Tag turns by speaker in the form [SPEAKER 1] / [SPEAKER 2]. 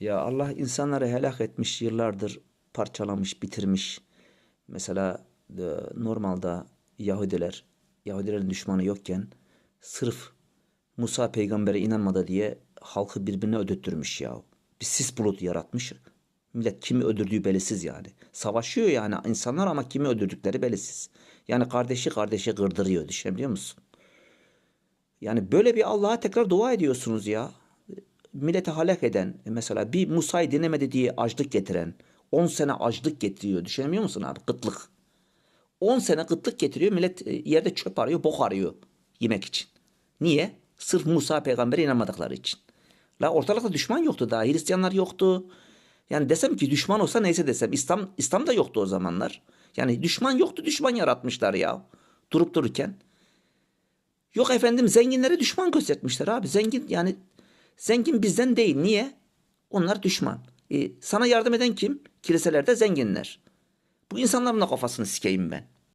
[SPEAKER 1] Ya Allah insanları helak etmiş, yıllardır parçalamış, bitirmiş. Mesela e, normalde Yahudiler, Yahudilerin düşmanı yokken sırf Musa peygambere inanmadı diye halkı birbirine ödüttürmüş ya. Bir sis bulutu yaratmış. Millet kimi öldürdüğü belirsiz yani. Savaşıyor yani insanlar ama kimi öldürdükleri belirsiz. Yani kardeşi kardeşi kırdırıyor düşünebiliyor musun? Yani böyle bir Allah'a tekrar dua ediyorsunuz ya. Milleti halak eden, mesela bir Musa'yı dinlemedi diye açlık getiren, 10 sene açlık getiriyor. Düşünemiyor musun abi? Kıtlık. 10 sene kıtlık getiriyor. Millet e, yerde çöp arıyor, bok arıyor yemek için. Niye? Sırf Musa peygambere inanmadıkları için. La ortalıkta düşman yoktu daha. Hristiyanlar yoktu. Yani desem ki düşman olsa neyse desem. İslam İslam da yoktu o zamanlar. Yani düşman yoktu. Düşman yaratmışlar ya. Durup dururken. Yok efendim zenginlere düşman göstermişler abi. Zengin yani zengin bizden değil. Niye? Onlar düşman. E, sana yardım eden kim? Kiliselerde zenginler. Bu insanların da kafasını sikeyim ben.